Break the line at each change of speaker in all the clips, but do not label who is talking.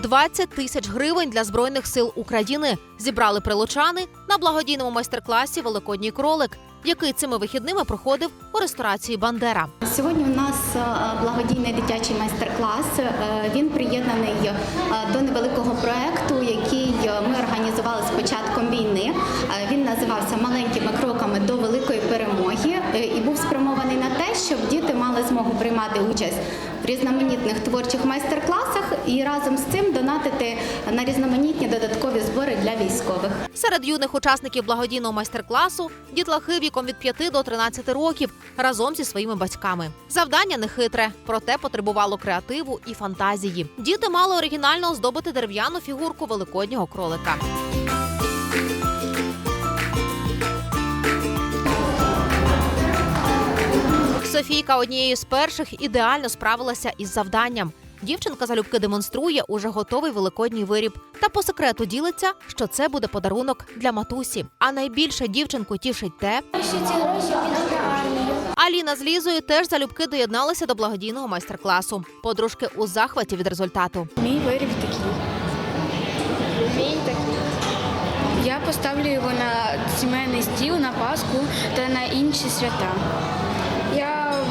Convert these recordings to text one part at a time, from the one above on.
20 тисяч гривень для збройних сил України зібрали прилучани на благодійному майстер-класі Великодній кролик, який цими вихідними проходив у ресторації Бандера.
Сьогодні у нас е, благодійний дитячий майстер-клас. Е, Він приєднаний е, до невеликого проекту, який ми організували з початком війни. Він називався Маленькими кроками до великої перемоги і був спрямований на те, щоб діти мали змогу приймати участь в різноманітних творчих майстер-класах і разом з цим донатити на різноманітні додаткові збори для військових.
Серед юних учасників благодійного майстер-класу дітлахи віком від 5 до 13 років разом зі своїми батьками. Завдання не хитре, проте потребувало креативу і фантазії. Діти мали оригінально оздобити дерев'яну фігурку великоднього кролика. Софійка однією з перших ідеально справилася із завданням. Дівчинка залюбки демонструє уже готовий великодній виріб та по секрету ділиться, що це буде подарунок для матусі. А найбільше дівчинку тішить те,
Що ці гроші підуть на армію.
Аліна з Лізою теж залюбки доєдналися до благодійного майстер-класу. Подружки у захваті від результату.
Мій виріб такий.
Мій такий.
Я поставлю його на сімейний стіл, на Пасху та на інші свята.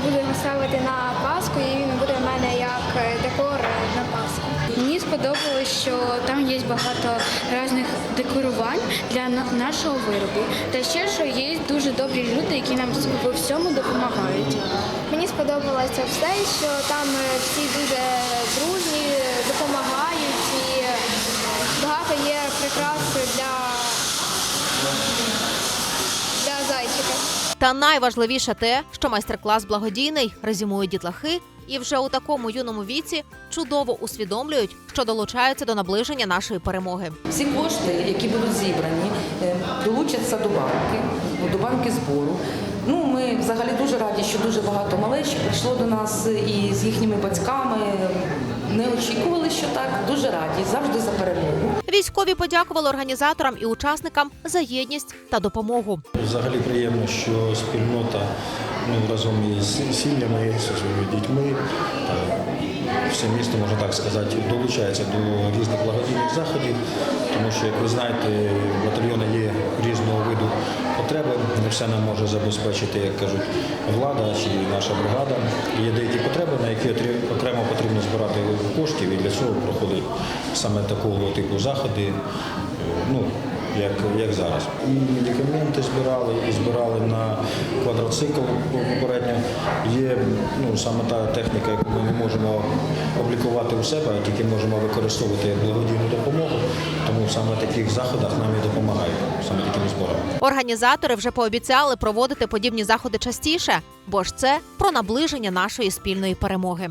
Його ставити на Пасху, і він буде в мене як е, декор на Пасху.
Мені сподобалось, що там є багато різних декорувань для нашого виробу. Та ще що є дуже добрі люди, які нам по всьому допомагають.
Мені сподобалося все, що там е, всі дуже дружні, допомагають і багато є прикрас для, для зайчика.
Та найважливіше те, що майстер-клас благодійний, резюмують дітлахи, і вже у такому юному віці чудово усвідомлюють, що долучаються до наближення нашої перемоги.
Всі кошти, які будуть зібрані, е, долучаться до банки, до банки збору. Ну, ми взагалі дуже раді, що дуже багато малечі прийшло до нас і з їхніми батьками. Не очікували, що так. Дуже раді, завжди за перемогу.
Військові подякували організаторам і учасникам за єдність та допомогу.
Взагалі приємно, що спільнота ну, разом із сім'ями, зі своїми дітьми, все місто, можна так сказати, долучається до різних благодійних заходів, тому що, як ви знаєте, батальйони є різного виду потреби. Не все нам може забезпечити, як кажуть, влада чи наша бригада. Є деякі які окремо потрібно збирати коштів, і для цього проходить саме такого типу заходи. Е, Ну, як, як зараз. І медикаменти збирали, і збирали на квадроцикл попередньо. Є ну, саме та техніка, яку ми не можемо облікувати у себе, а тільки можемо використовувати як благодійну допомогу. Тому саме в таких заходах нам і допомагають, саме такими зборами.
Організатори вже пообіцяли проводити подібні заходи частіше, бо ж це про наближення нашої спільної перемоги.